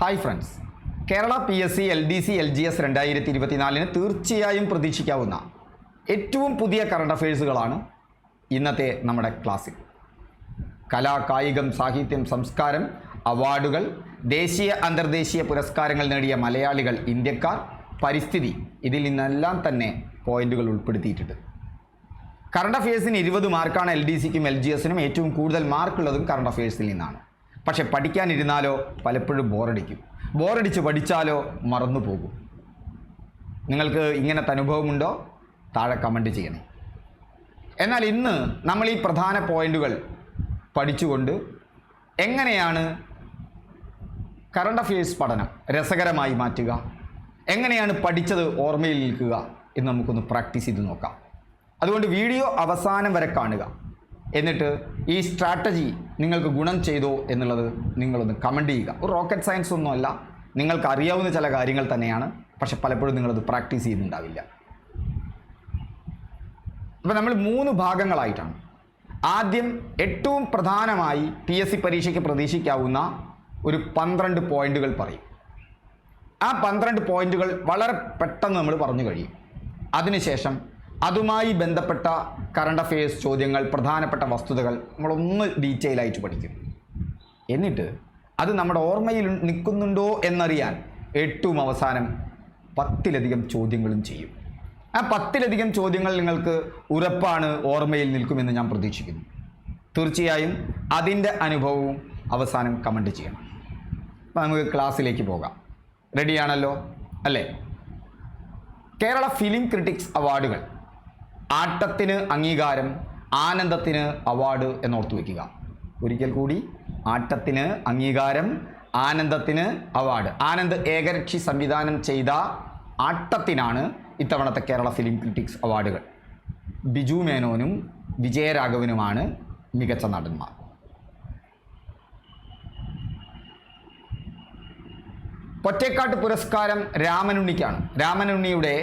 Hi friends Kerala P S C L D C L G S രണ്ടായിരത്തി ഇരുപത്തിനാലിന് തീർച്ചയായും പ്രതീക്ഷിക്കാവുന്ന ഏറ്റവും പുതിയ കറണ്ട് അഫയേഴ്സുകളാണ് ഇന്നത്തെ നമ്മുടെ ക്ലാസ്സിൽ. കലാ കായികം സാഹിത്യം സംസ്കാരം അവാർഡുകൾ ദേശീയ അന്തർദേശീയ പുരസ്കാരങ്ങൾ നേടിയ മലയാളികൾ ഇന്ത്യക്കാർ പരിസ്ഥിതി ഇതിൽ നിന്നെല്ലാം തന്നെ പോയിന്റുകൾ ഉൾപ്പെടുത്തിയിട്ടുണ്ട്. കറണ്ട് അഫയേഴ്സിന് ഇരുപത് മാർക്കാണ് എൽ ഡി സിക്കും എൽ ജി എസിനും ഏറ്റവും കൂടുതൽ മാർക്കുള്ളതും കറണ്ട് അഫയേഴ്സിൽ നിന്നാണ്. പക്ഷെ പഠിക്കാനിരുന്നാലോ പലപ്പോഴും ബോറടിക്കും. ബോറടിച്ച് പഠിച്ചാലോ മറന്നു പോകും. നിങ്ങൾക്ക് ഇങ്ങനത്തെ അനുഭവമുണ്ടോ? താഴെ കമന്റ് ചെയ്യണം. എന്നാൽ ഇന്ന് നമ്മൾ ഈ പ്രധാന പോയിന്റുകൾ പഠിച്ചുകൊണ്ട് എങ്ങനെയാണ് കറണ്ട് അഫയേഴ്സ് പഠനം രസകരമായി മാറ്റുക? എങ്ങനെയാണ് പഠിച്ചത് ഓർമ്മയിൽ നിൽക്കുക എന്ന് നമുക്കൊന്ന് പ്രാക്ടീസ് ചെയ്ത് നോക്കാം. അതുകൊണ്ട് വീഡിയോ അവസാനം വരെ കാണുക. എന്നിട്ട് ഈ സ്ട്രാറ്റജി നിങ്ങൾക്ക് ഗുണം ചെയ്തോ എന്നുള്ളത് നിങ്ങളൊന്ന് കമന്റ് ചെയ്യുക. ഒരു റോക്കറ്റ് സയൻസ് ഒന്നുമല്ല. നിങ്ങൾക്ക് അറിയാവുന്ന ചില കാര്യങ്ങൾ തന്നെയാണ്. പക്ഷെ പലപ്പോഴും നിങ്ങളത് പ്രാക്ടീസ് ചെയ്യുന്നുണ്ടാവില്ല. അപ്പോൾ നമ്മൾ മൂന്ന് ഭാഗങ്ങളായിട്ടാണ്. ആദ്യം ഏറ്റവും പ്രധാനമായി പി എസ് സി പരീക്ഷയ്ക്ക് പ്രതീക്ഷിക്കാവുന്ന ഒരു പന്ത്രണ്ട് പോയിന്റുകൾ പറയും. ആ പന്ത്രണ്ട് പോയിന്റുകൾ വളരെ പെട്ടെന്ന് നമ്മൾ പറഞ്ഞു കഴിയും. അതിനുശേഷം അതുമായി ബന്ധപ്പെട്ട കറണ്ട് അഫയേഴ്സ് ചോദ്യങ്ങൾ പ്രധാനപ്പെട്ട വസ്തുതകൾ നമ്മളൊന്ന് ഡീറ്റെയിൽ ആയിട്ട് പഠിക്കും. എന്നിട്ട് അത് നമ്മുടെ ഓർമ്മയിൽ നിൽക്കുന്നുണ്ടോ എന്നറിയാൻ ഏറ്റവും അവസാനം പത്തിലധികം ചോദ്യങ്ങളും ചെയ്യും. ആ പത്തിലധികം ചോദ്യങ്ങൾ നിങ്ങൾക്ക് ഉറപ്പാണ് ഓർമ്മയിൽ നിൽക്കുമെന്ന് ഞാൻ പ്രതീക്ഷിക്കുന്നു. തീർച്ചയായും അതിന്റെ അനുഭവവും അവസാനം കമന്റ് ചെയ്യണം. അപ്പോൾ നമുക്ക് ക്ലാസ്സിലേക്ക് പോകാം. റെഡിയാണല്ലോ അല്ലേ? കേരള ഫിലിം ക്രിറ്റിക്സ് അവാർഡുകൾ ആട്ടത്തിന് അംഗീകാരം ആനന്ദത്തിന് അവാർഡ് എന്നോർത്ത് വയ്ക്കുക ഒരിക്കൽ കൂടി ആട്ടത്തിന് അംഗീകാരം ആനന്ദത്തിന് അവാർഡ്. ആനന്ദ് ഏകരക്ഷി സംവിധാനം ചെയ്ത ആട്ടത്തിനാണ് ഇത്തവണത്തെ കേരള ഫിലിം ക്രിറ്റിക്സ് അവാർഡുകൾ. ബിജു മേനോനും വിജയരാഘവനുമാണ് മികച്ച നടന്മാർ. പൊറ്റേക്കാട്ട് പുരസ്കാരം രാമനുണ്ണിക്കാണ്. രാമനുണ്ണിയുടെ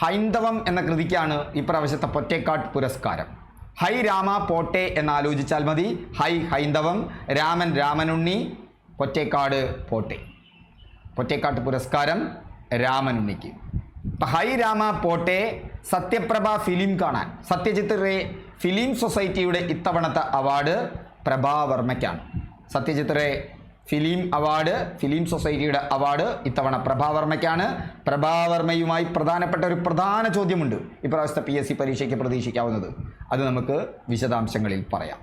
ഹൈന്ദവം എന്ന കൃതിക്കാണ് ഇപ്രാവശ്യത്തെ പൊറ്റേക്കാട്ട് പുരസ്കാരം. ഹൈ രാമ പോട്ടെ എന്നാലോചിച്ചാൽ മതി. ഹൈ ഹൈന്ദവം രാമൻ രാമനുണ്ണി പൊറ്റേക്കാട് പോട്ടെ. പൊറ്റേക്കാട്ട് പുരസ്കാരം രാമനുണ്ണിക്ക്. ഇപ്പം ഹൈ രാമ പോട്ടെ സത്യപ്രഭ ഫിലിം കാണാൻ. സത്യജിത്ത് റേ ഫിലിം സൊസൈറ്റിയുടെ ഇത്തവണത്തെ award പ്രഭാവർമ്മയ്ക്കാണ്. Satyajit Ray film award film സൊസൈറ്റിയുടെ അവാർഡ് ഇത്തവണ പ്രഭാവർമ്മയ്ക്കാണ്. പ്രഭാവർമ്മയുമായി പ്രധാനപ്പെട്ട ഒരു പ്രധാന ചോദ്യമുണ്ട് ഇപ്രാവശ്യത്തെ പി എസ് സി പരീക്ഷയ്ക്ക് പ്രതീക്ഷിക്കാവുന്നത്. അത് നമുക്ക് വിശദാംശങ്ങളിൽ പറയാം.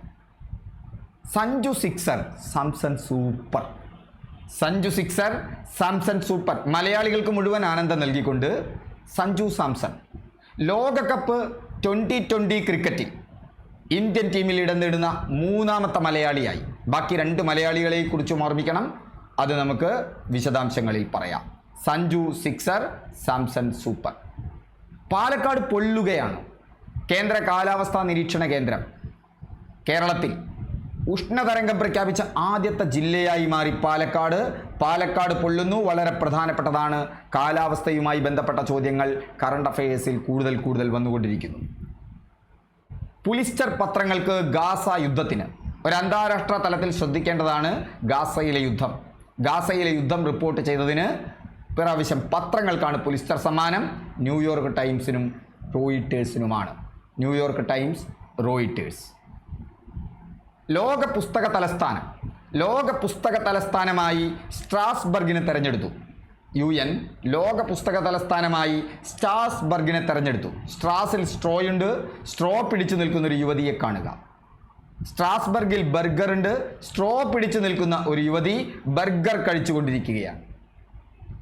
Sanju sixer Samson super. Sanju sixer Samson super. മലയാളികൾക്ക് മുഴുവൻ ആനന്ദം നൽകിക്കൊണ്ട് സഞ്ജു സാംസൺ. ലോകകപ്പ് ട്വന്റി ട്വന്റി ക്രിക്കറ്റിൽ ഇന്ത്യൻ ടീമിൽ ഇടം നേടുന്ന മൂന്നാമത്തെ മലയാളിയായി. ബാക്കി രണ്ട് മലയാളികളെ കുറിച്ചും ഓർമ്മിക്കണം. അത് നമുക്ക് വിശദാംശങ്ങളിൽ പറയാം. Sanju sixer Samson super. Palakkad പൊള്ളുകയാണ് കേന്ദ്ര കാലാവസ്ഥാ നിരീക്ഷണ കേന്ദ്രം. കേരളത്തിൽ ഉഷ്ണതരംഗം പ്രഖ്യാപിച്ച ആദ്യത്തെ ജില്ലയായി മാറി പാലക്കാട്. പാലക്കാട് പൊള്ളുന്നു. വളരെ പ്രധാനപ്പെട്ടതാണ് കാലാവസ്ഥയുമായി ബന്ധപ്പെട്ട ചോദ്യങ്ങൾ. കറണ്ട് അഫയേഴ്സിൽ കൂടുതൽ കൂടുതൽ വന്നുകൊണ്ടിരിക്കുന്നു. പുലിസ്റ്റർ പത്രങ്ങൾക്ക് ഗാസ യുദ്ധത്തിന്. ഒരു അന്താരാഷ്ട്ര തലത്തിൽ ശ്രദ്ധിക്കേണ്ടതാണ് ഗാസയിലെ യുദ്ധം. ഗാസയിലെ യുദ്ധം റിപ്പോർട്ട് ചെയ്തതിന് പ്രാവശ്യം പത്രങ്ങൾക്കാണ് പുലിസ്റ്റർ സമ്മാനം. ന്യൂയോർക്ക് ടൈംസിനും റോയിറ്റേഴ്സിനുമാണ് ന്യൂയോർക്ക് ടൈംസ് റോയിറ്റേഴ്സ് ലോക പുസ്തക തലസ്ഥാനം. ലോക പുസ്തക തലസ്ഥാനമായി സ്ട്രാസ്ബർഗിനെ തെരഞ്ഞെടുത്തു. യു എൻ ലോക പുസ്തക തലസ്ഥാനമായി സ്റ്റാസ്ബർഗിനെ തെരഞ്ഞെടുത്തു. സ്ട്രാസിൽ സ്ട്രോയുണ്ട്. സ്ട്രോ പിടിച്ചു നിൽക്കുന്നൊരു യുവതിയെ കാണുക. സ്ട്രാസ്ബർഗിൽ ബർഗർ ഉണ്ട് സ്ട്രോ പിടിച്ചു നിൽക്കുന്ന ഒരു യുവതി ബർഗർ കഴിച്ചുകൊണ്ടിരിക്കുകയാണ്.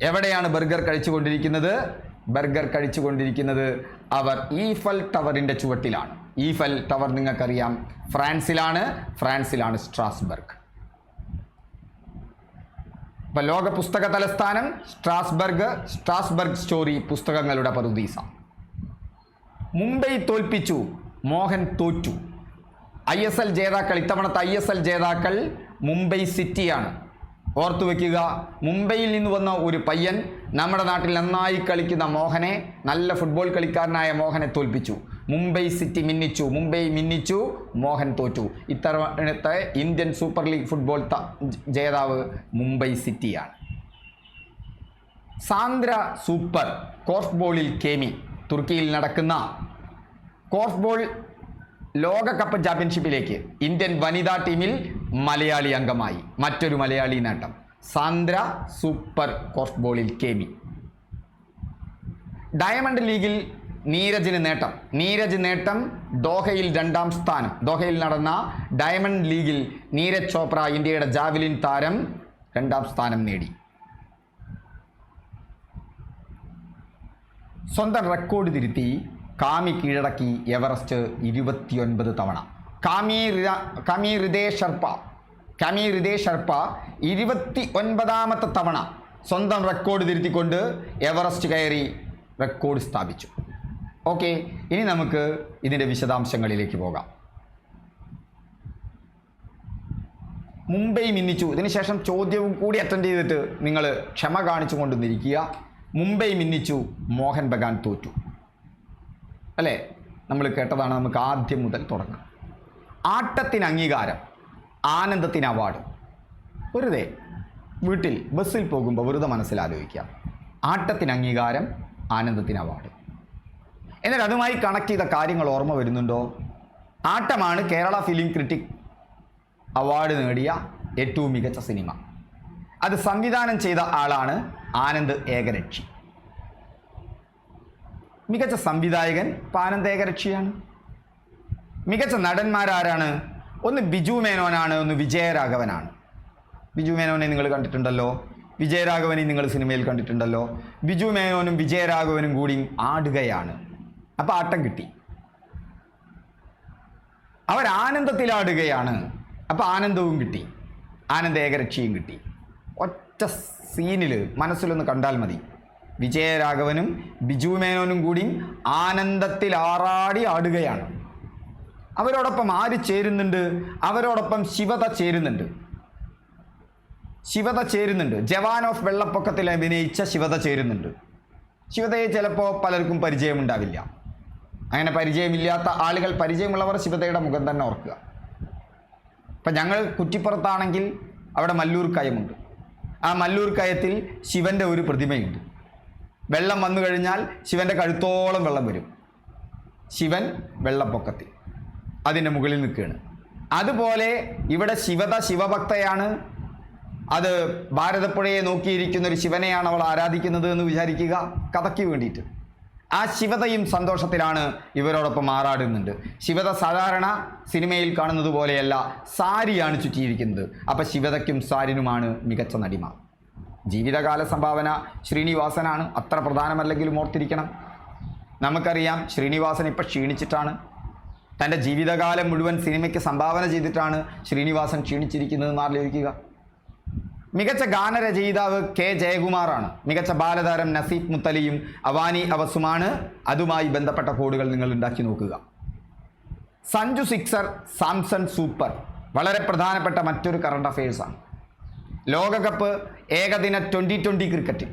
എവിടെയാണ് ബർഗർ കഴിച്ചുകൊണ്ടിരിക്കുന്നത്? ബർഗർ കഴിച്ചുകൊണ്ടിരിക്കുന്നത് അവർ ഈഫൽ ടവറിന്റെ ചുവട്ടിലാണ്. ഈഫൽ ടവർ നിങ്ങൾക്കറിയാം. ഫ്രാൻസിലാണ്. ഫ്രാൻസിലാണ് സ്ട്രാസ്ബർഗ്. ഇപ്പം ലോക പുസ്തക തലസ്ഥാനം സ്ട്രാസ്ബർഗ്. സ്ട്രാസ്ബർഗ് സ്റ്റോറി പുസ്തകങ്ങളുടെ പറുദീസ മുംബൈ തോൽപ്പിച്ചു. മോഹൻ തോറ്റു. ഐ എസ് എൽ ജേതാക്കൾ ഇത്തവണത്തെ ഐ എസ് എൽ ജേതാക്കൾ മുംബൈ സിറ്റിയാണ്. ഓർത്തു വെക്കുക മുംബൈയിൽ നിന്ന് വന്ന ഒരു പയ്യൻ നമ്മുടെ നാട്ടിൽ നന്നായി കളിക്കുന്ന മോഹനെ നല്ല ഫുട്ബോൾ കളിക്കാരനായ മോഹനെ തോൽപ്പിച്ചു. മുംബൈ സിറ്റി മിന്നിച്ചു മുംബൈ മിന്നിച്ചു മോഹൻ തോറ്റു. ഇത്തവണത്തെ ഇന്ത്യൻ സൂപ്പർ ലീഗ് ഫുട്ബോൾ ജേതാവ് മുംബൈ സിറ്റിയാണ്. സാന്ദ്ര സൂപ്പർ കോർഫ്ബോളിൽ കേമി തുർക്കിയിൽ നടക്കുന്ന കോർഫ്ബോൾ ലോകകപ്പ് ചാമ്പ്യൻഷിപ്പിലേക്ക് ഇന്ത്യൻ വനിതാ ടീമിൽ മലയാളി അംഗമായി. മറ്റൊരു മലയാളി നേട്ടം. സാന്ദ്ര സൂപ്പർ കോസ്റ്റ് ബോളിൽ കെ ബി ഡയമണ്ട് ലീഗിൽ നീരജിന് നേട്ടം. നീരജ് നേട്ടം ദോഹയിൽ രണ്ടാം സ്ഥാനം. ദോഹയിൽ നടന്ന ഡയമണ്ട് ലീഗിൽ നീരജ് ചോപ്ര ഇന്ത്യയുടെ ജാവലിൻ താരം രണ്ടാം സ്ഥാനം നേടി. സ്വന്തം റെക്കോർഡ് തിരുത്തി കാമി കീഴടക്കി എവറസ്റ്റ് ഇരുപത്തിയൊൻപത് തവണ. കാമി കാമി ഹൃദയ ഷർപ്പ കാമി ഹൃദയ ഷർപ്പ ഇരുപത്തി ഒൻപതാമത്തെ തവണ സ്വന്തം റെക്കോർഡ് തിരുത്തിക്കൊണ്ട് എവറസ്റ്റ് കയറി റെക്കോർഡ് സ്ഥാപിച്ചു. ഓക്കെ ഇനി നമുക്ക് ഇതിന്റെ വിശദാംശങ്ങളിലേക്ക് പോകാം. മുംബൈ മിന്നിച്ചു. ഇതിനുശേഷം ചോദ്യവും കൂടി അറ്റൻഡ് ചെയ്തിട്ട് നിങ്ങൾ ക്ഷമ കാണിച്ചു കൊണ്ടുവന്നിരിക്കുക മുംബൈ മിന്നിച്ചു. മോഹൻ ബഗാൻ തോറ്റു. അല്ലേ? നമ്മൾ കേട്ടതാണ് നമുക്ക് ആദ്യം മുതൽ തുടങ്ങാം. ആട്ടത്തിന് അംഗീകാരം ആനന്ദത്തിന് അവാർഡ് വെറുതെ വീട്ടിൽ ബസ്സിൽ പോകുമ്പോൾ വെറുതെ മനസ്സിലാലോചിക്കാം ആട്ടത്തിന് അംഗീകാരം ആനന്ദത്തിന് അവാർഡ് എന്നാൽ അതുമായി കണക്ട് ചെയ്ത കാര്യങ്ങൾ ഓർമ്മ വരുന്നുണ്ടോ? ആട്ടമാണ് കേരള ഫിലിം ക്രിറ്റിക് അവാർഡ് നേടിയ ഏറ്റവും മികച്ച സിനിമ അത് സംവിധാനം ചെയ്ത ആളാണ് ആനന്ദ് ഏകരക്ഷി. മികച്ച സംവിധായകൻ പാനന്തേകരക്ഷിയാണ് മികച്ച നടന്മാരാരാണ്? ഒന്ന് ബിജു മേനോനാണ് ഒന്ന് വിജയരാഘവനാണ്. ബിജു മേനോനെ നിങ്ങൾ കണ്ടിട്ടുണ്ടല്ലോ. വിജയരാഘവനെ നിങ്ങൾ സിനിമയിൽ കണ്ടിട്ടുണ്ടല്ലോ. ബിജു മേനോനും വിജയരാഘവനും കൂടി ആടുകയാണ്. അപ്പോൾ ആട്ടം കിട്ടി. അവർ ആനന്ദത്തിലാടുകയാണ്. അപ്പം ആനന്ദവും കിട്ടി. ആനന്ദ ഏകരക്ഷയും കിട്ടി. ഒറ്റ സീനിൽ മനസ്സിലൊന്ന് കണ്ടാൽ മതി. വിജയരാഘവനും ബിജു മേനോനും കൂടി ആനന്ദത്തിൽ ആറാടി ആടുകയാണ്. അവരോടൊപ്പം ആര് ചേരുന്നുണ്ട്? അവരോടൊപ്പം ശിവത ചേരുന്നുണ്ട്. ശിവത ചേരുന്നുണ്ട്. ജവാൻ ഓഫ് വെള്ളപ്പൊക്കത്തിൽ അഭിനയിച്ച ശിവത ചേരുന്നുണ്ട്. ശിവതയെ ചിലപ്പോൾ പലർക്കും പരിചയമുണ്ടാവില്ല. അങ്ങനെ പരിചയമില്ലാത്ത ആളുകൾ പരിചയമുള്ളവർ ശിവതയുടെ മുഖം തന്നെ ഓർക്കുക. ഇപ്പം ഞങ്ങൾ കുറ്റിപ്പുറത്താണെങ്കിൽ അവിടെ മല്ലൂർ കയമുണ്ട്. ആ മല്ലൂർ കയത്തിൽ ശിവന്റെ ഒരു പ്രതിമയുണ്ട്. വെള്ളം വന്നു കഴിഞ്ഞാൽ ശിവന്റെ കഴുത്തോളം വെള്ളം വരും. ശിവൻ വെള്ളപ്പൊക്കത്തിൽ അതിന്റെ മുകളിൽ നിൽക്കുകയാണ്. അതുപോലെ ഇവിടെ ശിവത ശിവഭക്തയാണ്. അത് ഭാരതപ്പുഴയെ നോക്കിയിരിക്കുന്ന ഒരു ശിവനെയാണ് അവൾ ആരാധിക്കുന്നത് എന്ന് വിചാരിക്കുക. കഥയ്ക്ക് വേണ്ടിയിട്ട്. ആ ശിവതയും സന്തോഷത്തിലാണ് ഇവരോടൊപ്പം ആറാടുന്നുണ്ട്. ശിവത സാധാരണ സിനിമയിൽ കാണുന്നത് പോലെയല്ല സാരിയാണ് ചുറ്റിയിരിക്കുന്നത്. അപ്പം ശിവതയ്ക്കും സാരിനുമാണ് മികച്ച നടിമ ജീവിതകാല സംഭാവന ശ്രീനിവാസനാണ്. അത്ര പ്രധാനമല്ലെങ്കിലും ഓർത്തിരിക്കണം. നമുക്കറിയാം ശ്രീനിവാസൻ ഇപ്പം ക്ഷീണിച്ചിട്ടാണ്. തന്റെ ജീവിതകാലം മുഴുവൻ സിനിമയ്ക്ക് സംഭാവന ചെയ്തിട്ടാണ് ശ്രീനിവാസൻ ക്ഷീണിച്ചിരിക്കുന്നതെന്ന് ആലോചിക്കുക. മികച്ച ഗാനരചയിതാവ് കെ ജയകുമാറാണ്. മികച്ച ബാലതാരം നസീഫ് മുത്തലിയും അവാനി അവസുമാണ്. അതുമായി ബന്ധപ്പെട്ട കോഡുകൾ നിങ്ങൾ ഉണ്ടാക്കി നോക്കുക. Sanju sixer Samson super. വളരെ പ്രധാനപ്പെട്ട മറ്റൊരു കറണ്ട് അഫയേഴ്സാണ്. ലോകകപ്പ് ഏകദിന ട്വന്റി ട്വന്റി ക്രിക്കറ്റിൽ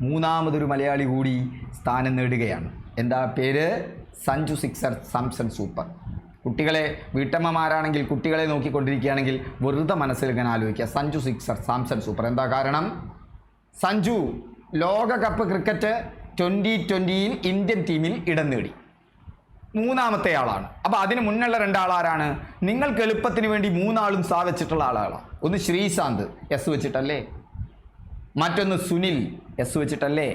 മൂന്നാമതൊരു മലയാളി കൂടി സ്ഥാനം നേടുകയാണ്. എന്താ പേര്? Sanju sixer Samson super. കുട്ടികളെ വീട്ടമ്മമാരാണെങ്കിൽ കുട്ടികളെ നോക്കിക്കൊണ്ടിരിക്കുകയാണെങ്കിൽ വെറുതെ മനസ്സിൽ ഇങ്ങനെ ആലോചിക്കുക. Sanju sixer Samson super. എന്താ കാരണം? സഞ്ജു ലോകകപ്പ് ക്രിക്കറ്റ് ട്വന്റി ട്വന്റിയിൽ ഇന്ത്യൻ ടീമിൽ ഇടം നേടി. മൂന്നാമത്തെ ആളാണ്. അപ്പോൾ അതിന് മുന്നുള്ള രണ്ടാളാരാണ്? നിങ്ങൾക്ക് എളുപ്പത്തിന് വേണ്ടി മൂന്നാളും സാ വെച്ചിട്ടുള്ള ആളാണ്. ഒന്ന് ശ്രീശാന്ത് എസ് വെച്ചിട്ടല്ലേ? മറ്റൊന്ന് സുനിൽ എസ് വെച്ചിട്ടല്ലേ?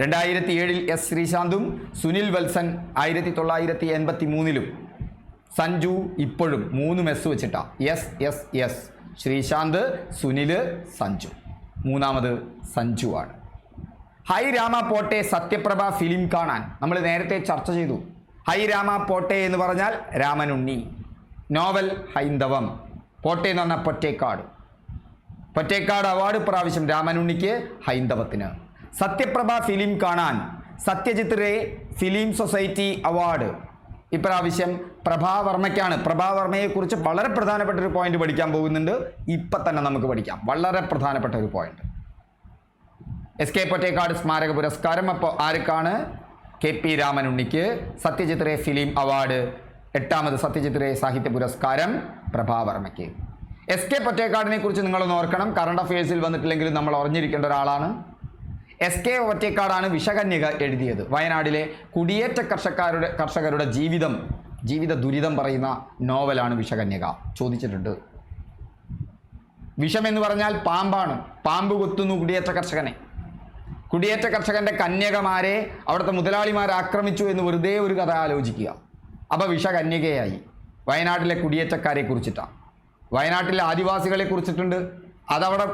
രണ്ടായിരത്തി ഏഴിൽ എസ് ശ്രീശാന്തും സുനിൽ വത്സൻ ആയിരത്തി തൊള്ളായിരത്തി എൺപത്തി മൂന്നിലും സഞ്ജു ഇപ്പോഴും മൂന്നും എസ് വെച്ചിട്ടാ. S S S Sreesanth Sunil Sanju. മൂന്നാമത് സഞ്ജു ആണ് ഹൈ രാമ പോട്ടെ സത്യപ്രഭ ഫിലിം കാണാൻ. നമ്മൾ നേരത്തെ ചർച്ച ചെയ്തു. ഹൈ രാമ പോട്ടെ എന്ന് പറഞ്ഞാൽ രാമനുണ്ണി. നോവൽ ഹൈന്ദവം. പോട്ടെ എന്ന് പറഞ്ഞാൽ പൊറ്റേക്കാട്. പൊറ്റേക്കാട് അവാർഡ് പ്രാവശ്യം രാമനുണ്ണിക്ക് ഹൈന്ദവത്തിന്. സത്യപ്രഭ ഫിലിം കാണാൻ Satyajit Ray film society award. ഇപ്രാവശ്യം പ്രഭാവർമ്മയ്ക്കാണ് പ്രഭാവർമ്മയെക്കുറിച്ച് വളരെ പ്രധാനപ്പെട്ട ഒരു പോയിന്റ് പഠിക്കാൻ പോകുന്നുണ്ട്. ഇപ്പം തന്നെ നമുക്ക് പഠിക്കാം. വളരെ പ്രധാനപ്പെട്ട ഒരു പോയിന്റ് എസ് കെ പൊറ്റേക്കാട് സ്മാരക പുരസ്കാരം. അപ്പോൾ ആർക്കാണ്? കെ പി രാമനുണ്ണിക്ക് സത്യജിത് റേ ഫിലിം അവാർഡ്. എട്ടാമത് സത്യജിത് റേ സാഹിത്യ പുരസ്കാരം പ്രഭാവർമ്മയ്ക്ക് എസ് കെ പൊറ്റേക്കാടിനെ കുറിച്ച് നിങ്ങളൊന്ന് ഓർക്കണം. കറണ്ട് അഫയേഴ്സിൽ വന്നിട്ടില്ലെങ്കിലും നമ്മൾ അറിഞ്ഞിരിക്കേണ്ട ഒരാളാണ്. എസ് കെ ഒറ്റക്കാടാണ് വിഷകന്യക എഴുതിയത്. വയനാടിലെ കുടിയേറ്റ കർഷക്കാരുടെ കർഷകരുടെ ജീവിതം ജീവിത ദുരിതം പറയുന്ന നോവലാണ് വിഷകന്യക. ചോദിച്ചിട്ടുണ്ട്. വിഷം എന്ന് പറഞ്ഞാൽ പാമ്പാണ്. പാമ്പ് കൊത്തുന്നു കുടിയേറ്റ കർഷകനെ. കുടിയേറ്റ കർഷകന്റെ കന്യകമാരെ അവിടുത്തെ മുതലാളിമാർ ആക്രമിച്ചു എന്ന് വെറുതെ ഒരു കഥ ആലോചിക്കുക. അപ്പോൾ വിഷകന്യകയായി വയനാട്ടിലെ കുടിയേറ്റക്കാരെ കുറിച്ചിട്ടാണ് വയനാട്ടിലെ ആദിവാസികളെ കുറിച്ചിട്ടുണ്ട്. അതവിടെ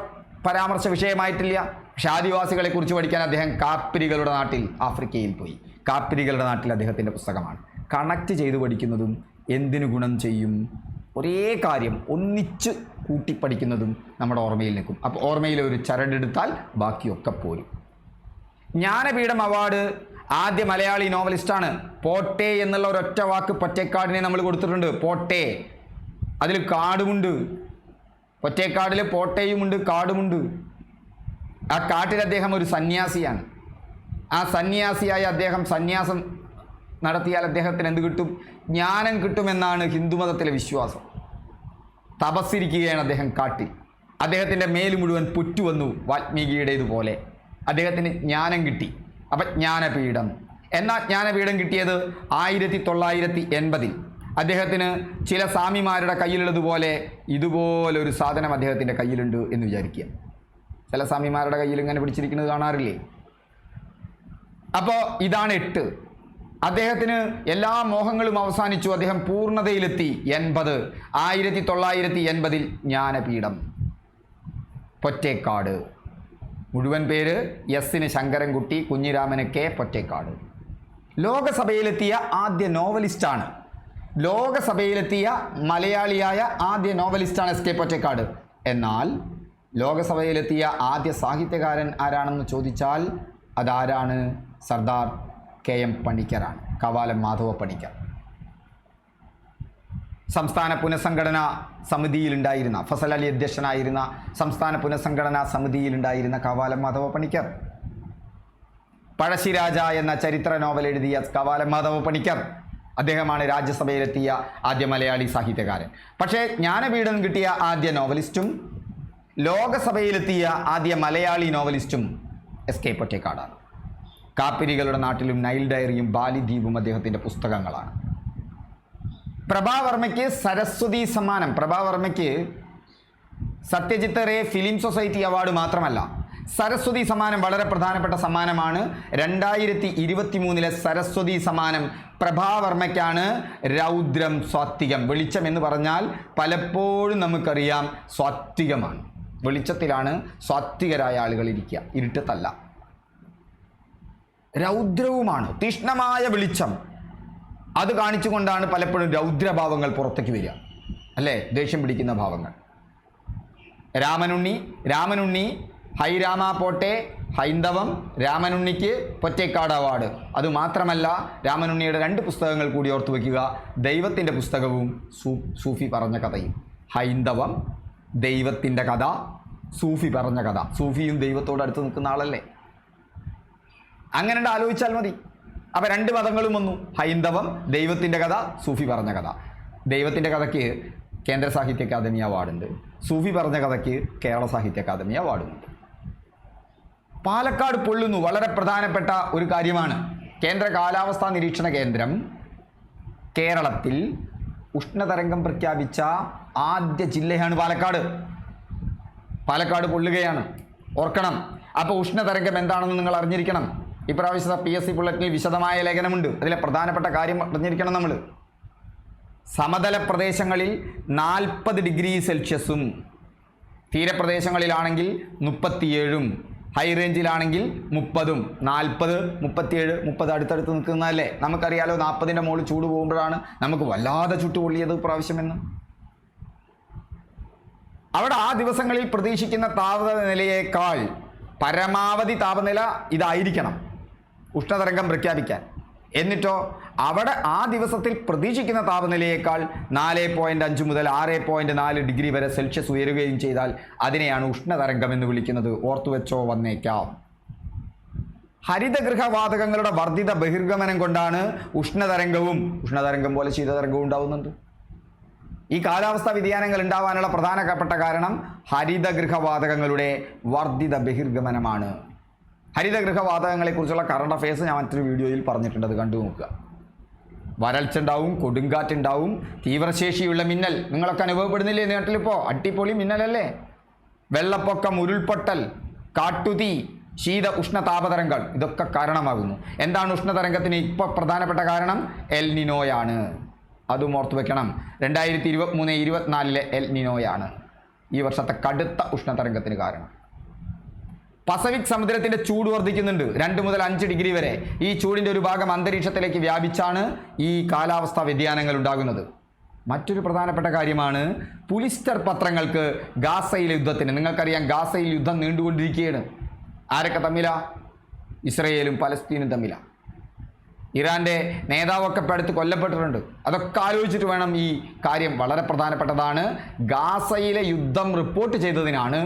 പരാമർശ വിഷയമായിട്ടില്ല. പക്ഷെ ആദിവാസികളെ കുറിച്ച് പഠിക്കാൻ അദ്ദേഹം കാപ്പിരികളുടെ നാട്ടിൽ ആഫ്രിക്കയിൽ പോയി. കാപ്പിരികളുടെ നാട്ടിൽ അദ്ദേഹത്തിന്റെ പുസ്തകമാണ്. കണക്ട് ചെയ്ത് പഠിക്കുന്നതും എന്തിനു ഗുണം ചെയ്യും? ഒരേ കാര്യം ഒന്നിച്ച് കൂട്ടി പഠിക്കുന്നതും നമ്മുടെ ഓർമ്മയിൽ നിൽക്കും. അപ്പോൾ ഓർമ്മയിൽ ഒരു ചരടെടുത്താൽ ബാക്കിയൊക്കെ പോരും. ജ്ഞാനപീഠം അവാർഡ് ആദ്യ മലയാളി നോവലിസ്റ്റാണ്. പോട്ടെ എന്നുള്ള ഒരൊറ്റ വാക്ക് പൊറ്റേക്കാടിനെ നമ്മൾ കൊടുത്തിട്ടുണ്ട്. പോട്ടെ. അതിൽ കാടുമുണ്ട്. പൊറ്റേക്കാടിൽ പോട്ടയുമുണ്ട് കാടുമുണ്ട്. ആ കാട്ടിൽ അദ്ദേഹം ഒരു സന്യാസിയാണ്. ആ സന്യാസിയായ അദ്ദേഹം സന്യാസം നടത്തിയാൽ അദ്ദേഹത്തിന് എന്ത് കിട്ടും? ജ്ഞാനം കിട്ടുമെന്നാണ് ഹിന്ദുമതത്തിലെ വിശ്വാസം. തപസ്സിരിക്കുകയാണ് അദ്ദേഹം കാട്ടിൽ. അദ്ദേഹത്തിന്റെ മേൽ മുഴുവൻ പുറ്റു വന്നു വാൽമീകിയുടേതുപോലെ. അദ്ദേഹത്തിന് ജ്ഞാനം കിട്ടി. അപ്പം ജ്ഞാനപീഠം. എന്ന ജ്ഞാനപീഠം കിട്ടിയത്? ആയിരത്തി തൊള്ളായിരത്തി എൺപതിൽ അദ്ദേഹത്തിന് ചില സ്വാമിമാരുടെ കയ്യിലുള്ളതുപോലെ ഇതുപോലൊരു സാധനം അദ്ദേഹത്തിന്റെ കയ്യിലുണ്ട് എന്ന് വിചാരിക്കുക. ചില സ്വാമിമാരുടെ കയ്യിൽ ഇങ്ങനെ പിടിച്ചിരിക്കുന്നത് കാണാറില്ലേ? അപ്പോൾ ഇതാണ് എട്ട്. അദ്ദേഹത്തിന് എല്ലാ മോഹങ്ങളും അവസാനിച്ചു. അദ്ദേഹം പൂർണതയിലെത്തി. എൺപത്. ആയിരത്തി തൊള്ളായിരത്തി എൺപതിൽ ജ്ഞാനപീഠം. പൊറ്റേക്കാട്. മുഴുവൻ പേര് എസിന് ശങ്കരൻകുട്ടി കുഞ്ഞിരാമന് കെ പൊറ്റേക്കാട്. ലോകസഭയിലെത്തിയ ആദ്യ നോവലിസ്റ്റാണ്. ലോകസഭയിലെത്തിയ മലയാളിയായ ആദ്യ നോവലിസ്റ്റാണ് എസ് കെ പൊറ്റേക്കാട്. എന്നാൽ ലോകസഭയിലെത്തിയ ആദ്യ സാഹിത്യകാരൻ ആരാണെന്ന് ചോദിച്ചാൽ അതാരാണ്? സർദാർ കെ എം പണിക്കറാണ് കവാലം മാധവ പണിക്കർ. സംസ്ഥാന പുനഃസംഘടനാ സമിതിയിലുണ്ടായിരുന്ന ഫസൽ അലി അധ്യക്ഷനായിരുന്ന സംസ്ഥാന പുനഃസംഘടനാ സമിതിയിലുണ്ടായിരുന്ന കവാലം മാധവ പണിക്കർ. പഴശ്ശിരാജ എന്ന ചരിത്ര നോവൽ എഴുതിയ കവാലം മാധവ പണിക്കർ. അദ്ദേഹമാണ് രാജ്യസഭയിലെത്തിയ ആദ്യ മലയാളി സാഹിത്യകാരൻ. പക്ഷേ ജ്ഞാനപീഠം കിട്ടിയ ആദ്യ നോവലിസ്റ്റും ലോകസഭയിലെത്തിയ ആദ്യ മലയാളി നോവലിസ്റ്റും എസ് കെ പൊറ്റേക്കാടാണ്. കാപ്പിരികളുടെ നാട്ടിലും നൈൽ ഡയറിയും ബാലിദ്വീപും അദ്ദേഹത്തിന്റെ പുസ്തകങ്ങളാണ്. പ്രഭാവർമ്മയ്ക്ക് സരസ്വതി സമ്മാനം. പ്രഭാവർമ്മയ്ക്ക് Satyajit Ray film society award മാത്രമല്ല സരസ്വതി സമ്മാനം വളരെ പ്രധാനപ്പെട്ട സമ്മാനമാണ്. രണ്ടായിരത്തി ഇരുപത്തി മൂന്നിലെ സരസ്വതി സമ്മാനം പ്രഭാവർമ്മയ്ക്കാണ് രൗദ്രം സ്വാത്വികം. വെളിച്ചം എന്ന് പറഞ്ഞാൽ പലപ്പോഴും നമുക്കറിയാം സ്വാത്വികമാണ്. വെളിച്ചത്തിലാണ് സ്വാത്വികരായ ആളുകൾ ഇരിക്കുക. ഇരുട്ടത്തല്ല. രൗദ്രവുമാണ് തീഷ്ണമായ വെളിച്ചം. അത് കാണിച്ചുകൊണ്ടാണ് പലപ്പോഴും രൗദ്രഭാവങ്ങൾ പുറത്തേക്ക് വരിക. അല്ലേ? ദേഷ്യം പിടിക്കുന്ന ഭാവങ്ങൾ. രാമനുണ്ണി രാമനുണ്ണി ഹൈരാമ പോട്ടെ ഹൈന്ദവം രാമനുണ്ണിക്ക് പൊറ്റേക്കാട് അവാർഡ്. അതുമാത്രമല്ല രാമനുണ്ണിയുടെ രണ്ട് പുസ്തകങ്ങൾ കൂടി ഓർത്തു വയ്ക്കുക ദൈവത്തിന്റെ പുസ്തകവും സൂഫി പറഞ്ഞ കഥയും. ഹൈന്ദവം ദൈവത്തിന്റെ കഥ സൂഫി പറഞ്ഞ കഥ. സൂഫിയും ദൈവത്തോട് അടുത്ത് നിൽക്കുന്ന ആളല്ലേ? അങ്ങനെ ആലോചിച്ചാൽ മതി. അപ്പം രണ്ട് മതങ്ങളും വന്നു. ഹൈന്ദവം ദൈവത്തിന്റെ കഥ സൂഫി പറഞ്ഞ കഥ. ദൈവത്തിന്റെ കഥയ്ക്ക് കേന്ദ്ര സാഹിത്യ അക്കാദമി അവാർഡുണ്ട്. സൂഫി പറഞ്ഞ കഥയ്ക്ക് കേരള സാഹിത്യ അക്കാദമി അവാർഡുണ്ട്. പാലക്കാട് പൊള്ളുന്നു. വളരെ പ്രധാനപ്പെട്ട ഒരു കാര്യമാണ്. കേന്ദ്ര കാലാവസ്ഥാ നിരീക്ഷണ കേന്ദ്രം കേരളത്തിൽ ഉഷ്ണതരംഗം പ്രഖ്യാപിച്ച ആദ്യ ജില്ലയാണ് പാലക്കാട്. പാലക്കാട് പൊള്ളുകയാണ്. ഓർക്കണം. അപ്പോൾ ഉഷ്ണതരംഗം എന്താണെന്ന് നിങ്ങൾ അറിഞ്ഞിരിക്കണം. ഇപ്രാവശ്യത്തെ പി എസ് സി ബുള്ളറ്റിനിൽ വിശദമായ ലേഖനമുണ്ട്. അതിലെ പ്രധാനപ്പെട്ട കാര്യം അറിഞ്ഞിരിക്കണം നമ്മൾ സമതല പ്രദേശങ്ങളിൽ നാൽപ്പത് ഡിഗ്രി സെൽഷ്യസും തീരപ്രദേശങ്ങളിലാണെങ്കിൽ മുപ്പത്തിയേഴും ഹൈ റേഞ്ചിലാണെങ്കിൽ മുപ്പതും നാൽപ്പത് മുപ്പത്തിയേഴ് മുപ്പത് അടുത്തടുത്ത് നിൽക്കുന്നതല്ലേ? നമുക്കറിയാലോ നാൽപ്പതിന്റെ മുകളിൽ ചൂട് പോകുമ്പോഴാണ് നമുക്ക് വല്ലാതെ ചുട്ടുപൊള്ളിയത് പ്രാവശ്യമെന്ന് അവിടെ ആ ദിവസങ്ങളിൽ പ്രതീക്ഷിക്കുന്ന താപനിലയേക്കാൾ പരമാവധി താപനില ഇതായിരിക്കണം. ഉഷ്ണതരംഗം പ്രഖ്യാപിക്കാൻ. എന്നിട്ടോ അവിടെ ആ ദിവസത്തിൽ പ്രതീക്ഷിക്കുന്ന താപനിലയേക്കാൾ നാല് പോയിന്റ് അഞ്ച് മുതൽ ആറ് പോയിന്റ് നാല് ഡിഗ്രി വരെ സെൽഷ്യസ് ഉയരുകയും ചെയ്താൽ അതിനെയാണ് ഉഷ്ണതരംഗം എന്ന് വിളിക്കുന്നത്. ഓർത്തുവെച്ചോ വന്നേക്കാം. ഹരിതഗൃഹവാതകങ്ങളുടെ വർദ്ധിത ബഹിർഗമനം കൊണ്ടാണ് ഉഷ്ണതരംഗവും ഉഷ്ണതരംഗം പോലെ ശീതതരംഗവും ഉണ്ടാവുന്നുണ്ട് ഈ കാലാവസ്ഥാ വ്യതിയാനങ്ങൾ ഉണ്ടാവാനുള്ള പ്രധാനപ്പെട്ട കാരണം ഹരിതഗൃഹവാതകങ്ങളുടെ വർദ്ധിത ബഹിർഗമനമാണ്. ഹരിതഗൃഹവാതകങ്ങളെക്കുറിച്ചുള്ള കറണ്ട് അഫയേഴ്സ് ഞാൻ മറ്റൊരു വീഡിയോയിൽ പറഞ്ഞിട്ടുണ്ട് അത് കണ്ടു നോക്കുക. വരൾച്ച ഉണ്ടാവും കൊടുങ്കാറ്റുണ്ടാവും തീവ്രശേഷിയുള്ള മിന്നൽ. നിങ്ങളൊക്കെ അനുഭവപ്പെടുന്നില്ലേ നാട്ടിലിപ്പോൾ അട്ടിപ്പൊളി മിന്നലല്ലേ? വെള്ളപ്പൊക്കം ഉരുൾപൊട്ടൽ കാട്ടുതീ ശീത ഉഷ്ണതാപതരംഗങ്ങൾ ഇതൊക്കെ കാരണമാകുന്നു. എന്താണ് ഉഷ്ണതരംഗത്തിന് ഇപ്പോൾ പ്രധാനപ്പെട്ട കാരണം? എൽ നിനോയാണ്. അതും ഓർത്തു വെക്കണം. രണ്ടായിരത്തി ഇരുപത്തി മൂന്ന് ഇരുപത്തിനാലിലെ എൽ നിനോയാണ്. ഈ വർഷത്തെ കടുത്ത ഉഷ്ണതരംഗത്തിന് കാരണം. പസഫിക് സമുദ്രത്തിന്റെ ചൂട് വർദ്ധിക്കുന്നുണ്ട്. രണ്ട് മുതൽ അഞ്ച് ഡിഗ്രി വരെ. ഈ ചൂടിന്റെ ഒരു ഭാഗം അന്തരീക്ഷത്തിലേക്ക് വ്യാപിച്ചാണ് ഈ കാലാവസ്ഥാ വ്യതിയാനങ്ങൾ ഉണ്ടാകുന്നത്. മറ്റൊരു പ്രധാനപ്പെട്ട കാര്യമാണ് പുലിസ്റ്റർ പത്രങ്ങൾക്ക് ഗാസയിലെ യുദ്ധത്തിന്. നിങ്ങൾക്കറിയാം ഗാസയിൽ യുദ്ധം നീണ്ടുകൊണ്ടിരിക്കുകയാണ്. ആരൊക്കെ തമ്മിലാ? ഇസ്രയേലും പലസ്തീനും തമ്മിലാ. ഇറാന്റെ നേതാവൊക്കെ അടുത്ത് കൊല്ലപ്പെട്ടിട്ടുണ്ട്. അതൊക്കെ ആലോചിച്ചിട്ട് വേണം ഈ കാര്യം വളരെ പ്രധാനപ്പെട്ടതാണ്. ഗാസയിലെ യുദ്ധം റിപ്പോർട്ട് ചെയ്തതിനാണ്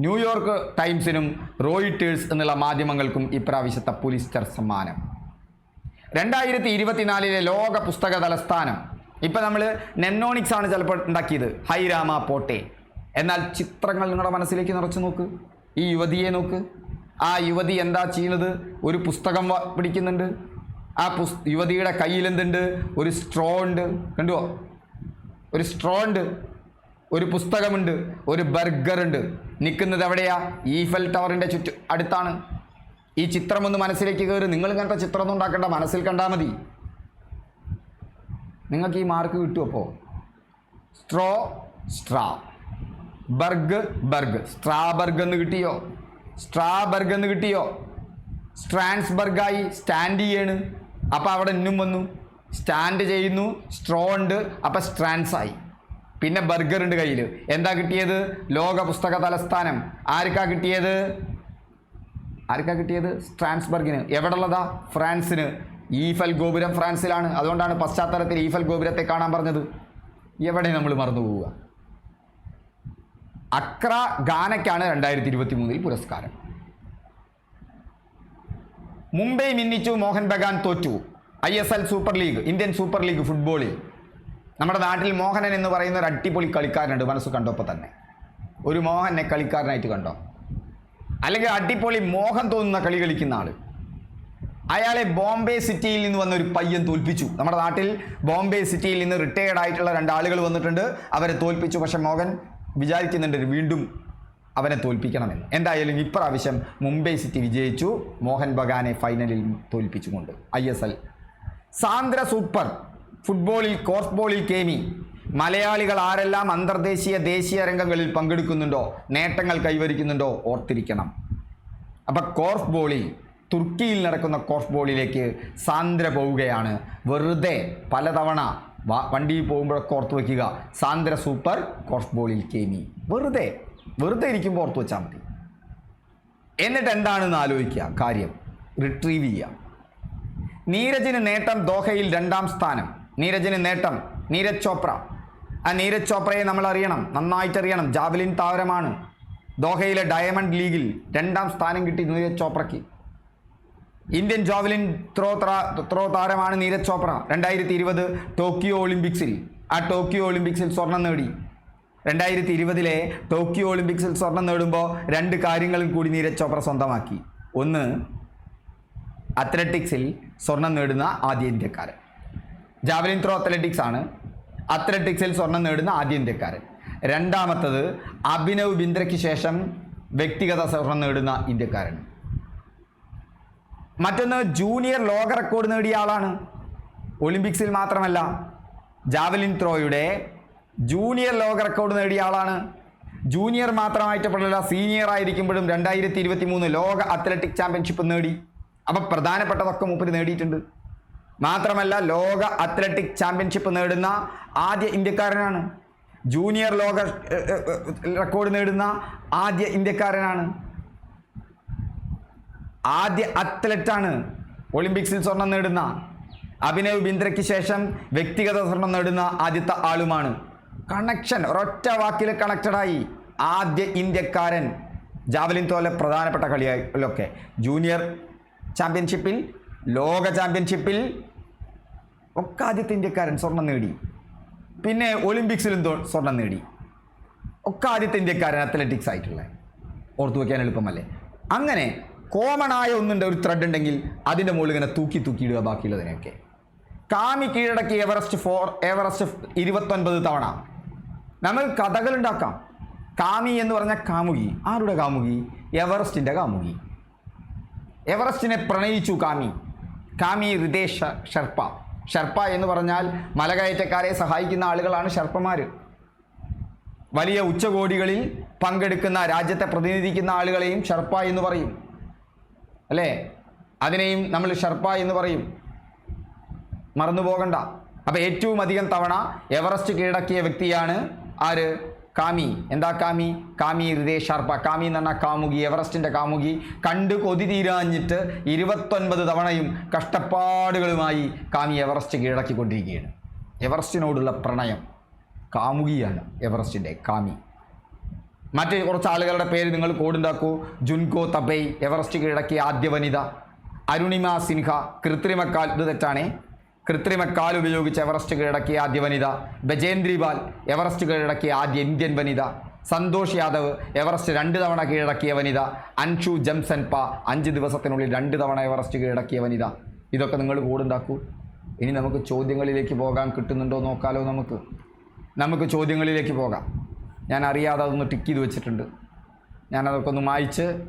ന്യൂയോർക്ക് ടൈംസിനും റോയിട്ടേഴ്സ് എന്നുള്ള മാധ്യമങ്ങൾക്കും ഇപ്രാവശ്യത്തെ പുലിസ്റ്റർ സമ്മാനം. രണ്ടായിരത്തി ഇരുപത്തിനാലിലെ ലോക പുസ്തക തലസ്ഥാനം. ഇപ്പം നമ്മൾ നെന്നോണിക്സ് ആണ് ചിലപ്പോൾ ഉണ്ടാക്കിയത്. ഹൈരാമ പോട്ടെ. എന്നാൽ ചിത്രങ്ങൾ നിങ്ങളുടെ മനസ്സിലേക്ക് നിറച്ചു നോക്ക്. ഈ യുവതിയെ നോക്ക്. ആ യുവതി എന്താ ചെയ്യുന്നത്? ഒരു പുസ്തകം പിടിക്കുന്നുണ്ട്. ആ പുസ് യുവതിയുടെ കയ്യിൽ എന്തുണ്ട് ഒരു സ്ട്രോ ഉണ്ട്. കണ്ടുവോ? ഒരു സ്ട്രോ ഉണ്ട്. ഒരു പുസ്തകമുണ്ട് ഒരു ബർഗർ ഉണ്ട് നിൽക്കുന്നത് എവിടെയാ? ഈഫൽ ടവറിന്റെ ചുറ്റു അടുത്താണ്. ഈ ചിത്രം ഒന്ന് മനസ്സിലേക്ക് കയറി. നിങ്ങൾ ഇങ്ങനത്തെ ചിത്രം ഒന്നും ഉണ്ടാക്കേണ്ട. മനസ്സിൽ കണ്ടാൽ മതി. നിങ്ങൾക്ക് ഈ മാർക്ക് കിട്ടും അപ്പോൾ സ്ട്രോ സ്ട്രാ. ബർഗ് ബർഗ്. സ്ട്രാ ബർഗ് എന്ന് കിട്ടിയോ? സ്ട്രാ ബർഗ് എന്ന് കിട്ടിയോ? സ്ട്രാൻസ് ബർഗായി സ്റ്റാൻഡ് ചെയ്യാണ്. അപ്പോൾ അവിടെ ഇന്നും വന്നു. സ്റ്റാൻഡ് ചെയ്യുന്നു. സ്ട്രോ ഉണ്ട്. അപ്പോൾ സ്ട്രാൻസ് ആയി പിന്നെ ബർഗർ ഉണ്ട് കയ്യിൽ എന്താ കിട്ടിയത്? ലോക പുസ്തക തലസ്ഥാനം. ആർക്കാ കിട്ടിയത്? ആർക്കാ കിട്ടിയത്? സ്ട്രാൻസ്ബർഗിന്. എവിടെ ഉള്ളതാ ഫ്രാൻസിന്. ഈഫൽ ഗോപുരം ഫ്രാൻസിലാണ്. അതുകൊണ്ടാണ് പശ്ചാത്തലത്തിൽ ഈഫൽ ഗോപുരത്തെ കാണാൻ പറഞ്ഞത്. എവിടെ നമ്മൾ മറന്നു പോവുക? അക്ര ഗാനയ്ക്കാണ് രണ്ടായിരത്തി ഇരുപത്തി മൂന്നിൽ പുരസ്കാരം. മുംബൈ മിന്നിച്ചു മോഹൻ ബഗാൻ തോറ്റു. I S L super league Indian super league ഫുട്ബോളിൽ. നമ്മുടെ നാട്ടിൽ മോഹനൻ എന്ന് പറയുന്ന ഒരു അടിപൊളി കളിക്കാരനുണ്ട്. മനസ്സ് കണ്ടപ്പോൾ തന്നെ? ഒരു മോഹനെ കളിക്കാരനായിട്ട് കണ്ടോ? അല്ലെങ്കിൽ അടിപൊളി മോഹം തോന്നുന്ന കളി കളിക്കുന്ന ആൾ. അയാളെ ബോംബെ സിറ്റിയിൽ നിന്ന് വന്ന ഒരു പയ്യൻ തോൽപ്പിച്ചു. നമ്മുടെ നാട്ടിൽ ബോംബെ സിറ്റിയിൽ നിന്ന് റിട്ടയേർഡ് ആയിട്ടുള്ള രണ്ടാളുകൾ വന്നിട്ടുണ്ട്. അവരെ തോൽപ്പിച്ചു. പക്ഷെ മോഹൻ വിചാരിക്കുന്നുണ്ട് വീണ്ടും അവനെ തോൽപ്പിക്കണമെന്ന്. എന്തായാലും ഇപ്രാവശ്യം മുംബൈ സിറ്റി വിജയിച്ചു. മോഹൻ ബഗാനെ ഫൈനലിൽ തോൽപ്പിച്ചുകൊണ്ട്. I S L. Sandra super. ഫുട്ബോളിൽ കോർഫ്ബോളിൽ കേമി. മലയാളികൾ ആരെല്ലാം അന്തർദേശീയ ദേശീയ രംഗങ്ങളിൽ പങ്കെടുക്കുന്നുണ്ടോ നേട്ടങ്ങൾ കൈവരിക്കുന്നുണ്ടോ ഓർത്തിരിക്കണം. അപ്പം കോർഫ് ബോളിൽ തുർക്കിയിൽ നടക്കുന്ന കോർഫ് ബോളിലേക്ക് സാന്ദ്ര പോവുകയാണ്. വെറുതെ പലതവണ വണ്ടി വണ്ടിയിൽ പോകുമ്പോഴൊക്കെ ഓർത്ത് വയ്ക്കുക സാന്ദ്ര സൂപ്പർ കോർഫ് ബോളിൽ കേമി. വെറുതെ വെറുതെ ഇരിക്കുമ്പോൾ ഓർത്ത് വെച്ചാൽ മതി. എന്നിട്ട് എന്താണെന്ന് ആലോചിക്കുക കാര്യം റിട്രീവ് ചെയ്യുക. നീരജിന് നേട്ടം ദോഹയിൽ രണ്ടാം സ്ഥാനം. നീരജിന് നേട്ടം നീരജ് ചോപ്ര. ആ നീരജ് ചോപ്രയെ നമ്മൾ അറിയണം നന്നായിട്ട് അറിയണം ജാവലിൻ താരമാണ് ദോഹയിലെ ഡയമണ്ട് ലീഗിൽ രണ്ടാം സ്ഥാനം കിട്ടി നീരജ് ചോപ്രയ്ക്ക്. ഇന്ത്യൻ ജാവലിൻ ത്രോ ത്രോ താരമാണ് നീരജ് ചോപ്ര. രണ്ടായിരത്തി ഇരുപത് ടോക്കിയോ ഒളിമ്പിക്സിൽ ആ ടോക്കിയോ ഒളിമ്പിക്സിൽ സ്വർണം നേടി. രണ്ടായിരത്തി ഇരുപതിലെ ടോക്കിയോ ഒളിമ്പിക്സിൽ സ്വർണം നേടുമ്പോൾ രണ്ട് കാര്യങ്ങളും കൂടി നീരജ് ചോപ്ര സ്വന്തമാക്കി. ഒന്ന് അത്ലറ്റിക്സിൽ സ്വർണം നേടുന്ന ആദ്യ ഇന്ത്യക്കാരൻ. ജാവലിൻ ത്രോ അത്ലറ്റിക്സ് ആണ്. അത്ലറ്റിക്സിൽ സ്വർണം നേടുന്ന ആദ്യ ഇന്ത്യക്കാരൻ. രണ്ടാമത്തത് അഭിനവ് ബിന്ദ്രയ്ക്ക് ശേഷം വ്യക്തിഗത സ്വർണം നേടുന്ന ഇന്ത്യക്കാരൻ. മറ്റൊന്ന് ജൂനിയർ ലോക റെക്കോർഡ് നേടിയ ആളാണ്. ഒളിമ്പിക്സിൽ മാത്രമല്ല ജാവലിൻ ത്രോയുടെ ജൂനിയർ ലോക റെക്കോർഡ് നേടിയ ആളാണ്. ജൂനിയർ മാത്രമായിട്ടുള്ള സീനിയർ ആയിരിക്കുമ്പോഴും രണ്ടായിരത്തി ഇരുപത്തി മൂന്ന് ലോക അത്ലറ്റിക് ചാമ്പ്യൻഷിപ്പ് നേടി. അപ്പം പ്രധാനപ്പെട്ടതൊക്കെ മൂപ്പര് നേടിയിട്ടുണ്ട്. മാത്രമല്ല ലോക അത്ലറ്റിക് ചാമ്പ്യൻഷിപ്പ് നേടുന്ന ആദ്യ ഇന്ത്യക്കാരനാണ്. ജൂനിയർ ലോക റെക്കോർഡ് നേടുന്ന ആദ്യ ഇന്ത്യക്കാരനാണ്. ആദ്യ അത്ലറ്റാണ് ഒളിമ്പിക്സിൽ സ്വർണം നേടുന്ന. അഭിനവ് ബിന്ദ്രയ്ക്ക് ശേഷം വ്യക്തിഗത സ്വർണം നേടുന്ന ആദ്യത്തെ ആളുമാണ്. കണക്ഷൻ ഒരൊറ്റ വാക്കിൽ കണക്റ്റഡായി ആദ്യ ഇന്ത്യക്കാരൻ. ജാവലിൻ തോലെ പ്രധാനപ്പെട്ട കളികളിലൊക്കെ ജൂനിയർ ചാമ്പ്യൻഷിപ്പിൽ ലോക ചാമ്പ്യൻഷിപ്പിൽ ഒക്കെ ആദ്യത്തെ ഇന്ത്യക്കാരൻ സ്വർണം നേടി. പിന്നെ ഒളിമ്പിക്സിലും സ്വർണം നേടി. ഒക്കെ ആദ്യത്തെ ഇന്ത്യക്കാരൻ അത്ലറ്റിക്സ് ആയിട്ടുള്ള. ഓർത്തു വയ്ക്കാൻ എളുപ്പമല്ലേ? അങ്ങനെ കോമൺ ആയ ഒന്നുണ്ട് ഒരു ത്രെഡ് ഉണ്ടെങ്കിൽ അതിന്റെ മുകളിൽ ഇങ്ങനെ തൂക്കി തൂക്കിയിടുക ബാക്കിയുള്ളതിനെയൊക്കെ. കാമി കീഴടക്കി എവറസ്റ്റ് ഫോർ എവറസ്റ്റ് ഇരുപത്തൊൻപത് തവണ. നമ്മൾ കഥകൾ ഉണ്ടാക്കാം. കാമി എന്ന് പറഞ്ഞ കാമുകി. ആരുടെ കാമുകി? എവറസ്റ്റിന്റെ കാമുകി. എവറസ്റ്റിനെ പ്രണയിച്ചു കാമി. കാമി ഹൃദേശ ഷെർപ്പ. ഷെർപ്പ എന്ന് പറഞ്ഞാൽ മലകയറ്റക്കാരെ സഹായിക്കുന്ന ആളുകളാണ് ഷർപ്പമാർ വലിയ ഉച്ചകോടികളിൽ പങ്കെടുക്കുന്ന രാജ്യത്തെ പ്രതിനിധിക്കുന്ന ആളുകളെയും ഷർപ്പ എന്ന് പറയും. അല്ലേ? അതിനെയും നമ്മൾ ഷർപ്പ എന്ന് പറയും. മറന്നു പോകണ്ട അപ്പോൾ ഏറ്റവും അധികം തവണ എവറസ്റ്റ് കീഴടക്കിയ വ്യക്തിയാണ് ആര്? കാമി. എന്താ കാമി? കാമി ഹൃദയ ഷാർപ്പ. കാമി എന്ന് പറഞ്ഞാൽ കാമുകി. എവറസ്റ്റിന്റെ കാമുകി. കണ്ട് കൊതി തീരാഞ്ഞിട്ട് ഇരുപത്തൊൻപത് തവണയും കഷ്ടപ്പാടുകളുമായി കാമി എവറസ്റ്റ് കീഴടക്കിക്കൊണ്ടിരിക്കുകയാണ്. എവറസ്റ്റിനോടുള്ള പ്രണയം കാമുകിയാണ് എവറസ്റ്റിന്റെ കാമി. മറ്റ് കുറച്ച് ആളുകളുടെ പേര് നിങ്ങൾ കോടുണ്ടാക്കൂ ജുൻകോ തബൈ എവറസ്റ്റ് കീഴടക്കിയ ആദ്യ വനിത അരുണിമ സിൻഹ കൃത്രിമക്കാൽ ഇത് തെറ്റാണേ. കൃത്രിമക്കാൽ ഉപയോഗിച്ച് എവറസ്റ്റ് കീഴടക്കിയ ആദ്യ വനിത ബജേന്ദ്രിപാൽ എവറസ്റ്റ് കീഴടക്കിയ ആദ്യ ഇന്ത്യൻ വനിത സന്തോഷ് യാദവ് എവറസ്റ്റ് രണ്ട് തവണ കീഴടക്കിയ വനിത അൻഷു ജംസൻപ അഞ്ച് ദിവസത്തിനുള്ളിൽ രണ്ട് തവണ എവറസ്റ്റ് കീഴടക്കിയ വനിത. ഇതൊക്കെ നിങ്ങൾ കൂടുണ്ടാക്കൂ. ഇനി നമുക്ക് ചോദ്യങ്ങളിലേക്ക് പോകാൻ കിട്ടുന്നുണ്ടോ നോക്കാലോ നമുക്ക്. നമുക്ക് ചോദ്യങ്ങളിലേക്ക് പോകാം. ഞാൻ അറിയാതെ അതൊന്ന് ടിക്ക് ചെയ്ത് വെച്ചിട്ടുണ്ട്. ഞാനതൊക്കെ ഒന്ന് മായ്ച്ച്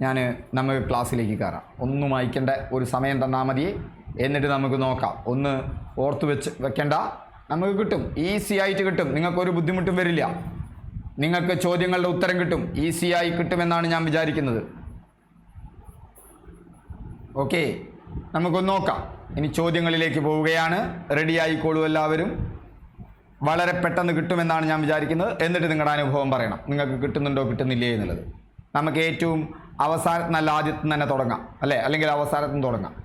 ഞാൻ നമ്മൾ ക്ലാസ്സിലേക്ക് കയറാം. ഒന്നും വായിക്കേണ്ട ഒരു സമയം തന്നാൽ മതി. എന്നിട്ട് നമുക്ക് നോക്കാം. ഒന്ന് ഓർത്ത് വെച്ച് വെക്കേണ്ട. നമുക്ക് കിട്ടും. ഈസി ആയിട്ട് കിട്ടും. നിങ്ങൾക്കൊരു ബുദ്ധിമുട്ടും വരില്ല. നിങ്ങൾക്ക് ചോദ്യങ്ങളുടെ ഉത്തരം കിട്ടും. ഈസിയായി കിട്ടുമെന്നാണ് ഞാൻ വിചാരിക്കുന്നത്. ഓക്കെ നമുക്കൊന്ന് നോക്കാം. ഇനി ചോദ്യങ്ങളിലേക്ക് പോവുകയാണ്. റെഡി ആയിക്കോളൂ എല്ലാവരും. വളരെ പെട്ടെന്ന് കിട്ടുമെന്നാണ് ഞാൻ വിചാരിക്കുന്നത്. എന്നിട്ട് നിങ്ങളുടെ അനുഭവം പറയണം. നിങ്ങൾക്ക് കിട്ടുന്നുണ്ടോ കിട്ടുന്നില്ലേ എന്നുള്ളത്. നമുക്ക് ഏറ്റവും അവസാനത്തിൽ നല്ല ആദ്യത്തിൽ തന്നെ തുടങ്ങാം. അല്ലേ? അല്ലെങ്കിൽ അവസാനത്തിൽ തുടങ്ങാം.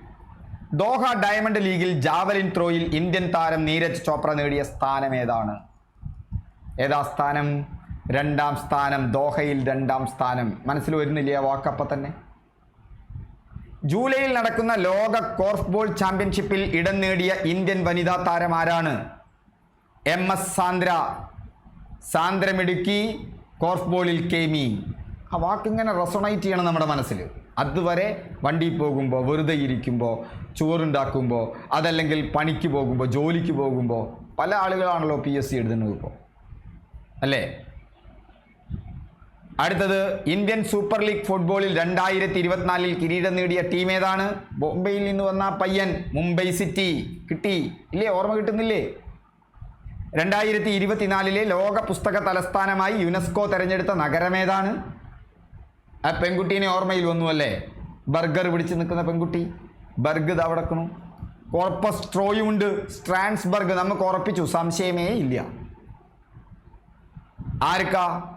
ദോഹ ഡയമണ്ട് ലീഗിൽ ജാവലിൻ ത്രോയിൽ ഇന്ത്യൻ താരം നീരജ് ചോപ്ര നേടിയ സ്ഥാനം ഏതാണ്? ഏതാ സ്ഥാനം? രണ്ടാം സ്ഥാനം ദോഹയിൽ രണ്ടാം സ്ഥാനം. മനസ്സിൽ വരുന്നില്ല വാക്കപ്പം തന്നെ? ജൂലൈയിൽ നടക്കുന്ന ലോക കോർഫ്ബോൾ ചാമ്പ്യൻഷിപ്പിൽ ഇടം നേടിയ ഇന്ത്യൻ വനിതാ താരം ആരാണ്? M S Sandra. സാന്ദ്രമിടുക്കി കോർഫ്ബോളിൽ കെമി ആ വാക്കിങ്ങനെ റെസൊണൈറ്റ് ചെയ്യണം നമ്മുടെ മനസ്സിൽ അതുവരെ വണ്ടിയിൽ പോകുമ്പോൾ വെറുതെ ഇരിക്കുമ്പോൾ ചോറുണ്ടാക്കുമ്പോൾ അതല്ലെങ്കിൽ പണിക്ക് പോകുമ്പോൾ ജോലിക്ക് പോകുമ്പോൾ പല ആളുകളാണല്ലോ പി എസ് സി എഴുതുന്നത് ഇപ്പോൾ അല്ലേ? അടുത്തത് ഇന്ത്യൻ സൂപ്പർ ലീഗ് ഫുട്ബോളിൽ രണ്ടായിരത്തി ഇരുപത്തിനാലിൽ കിരീടം നേടിയ ടീം ഏതാണ്? ബോംബെയിൽ നിന്ന് വന്ന പയ്യൻ മുംബൈ സിറ്റി. കിട്ടി. ഇല്ലേ? ഓർമ്മ കിട്ടുന്നില്ലേ? രണ്ടായിരത്തി ഇരുപത്തിനാലിലെ ലോക പുസ്തക തലസ്ഥാനമായി യുനെസ്കോ തെരഞ്ഞെടുത്ത നഗരമേതാണ് ആ പെൺകുട്ടീനെ ഓർമ്മയിൽ വന്നു അല്ലേ? ബർഗർ പിടിച്ച് നിൽക്കുന്ന പെൺകുട്ടി. ബർഗ് തവടക്കണു ഉണ്ട്. സ്ട്രാൻസ് സ്ട്രാൻസ്ബർഗ് നമുക്ക് ഉറപ്പിച്ചു. സംശയമേ ഇല്ല. ആർക്കാ?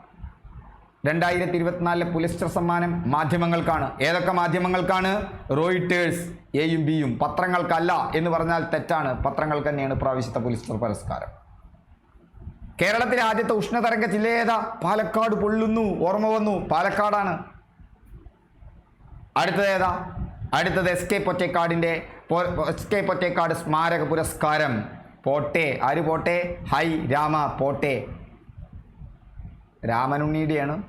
രണ്ടായിരത്തി ഇരുപത്തിനാലിലെ പുലിസ്റ്റർ സമ്മാനം മാധ്യമങ്ങൾക്കാണ്. ഏതൊക്കെ മാധ്യമങ്ങൾക്കാണ്? റോയിട്ടേഴ്സ് എയും ബിയും പത്രങ്ങൾക്കല്ല എന്ന് പറഞ്ഞാൽ തെറ്റാണ്. പത്രങ്ങൾക്ക് തന്നെയാണ് പ്രാവശ്യത്തെ പുലിസ്റ്റർ പുരസ്കാരം. കേരളത്തിലെ ആദ്യത്തെ ഉഷ്ണതരംഗ ജില്ല ഏതാ? പാലക്കാട് പൊള്ളുന്നു. ഓർമ്മ വന്നു. പാലക്കാടാണ്. അടുത്തത് ഏതാ? അടുത്തത് എസ് കെ പൊറ്റേക്കാടിന്റെ എസ് കെ പൊറ്റേക്കാട് സ്മാരക പുരസ്കാരം. പോട്ടെ. ആര് പോട്ടെ? ഹൈ രാമ പോട്ടെ. രാമനുണ്ണിയുടെയാണ്.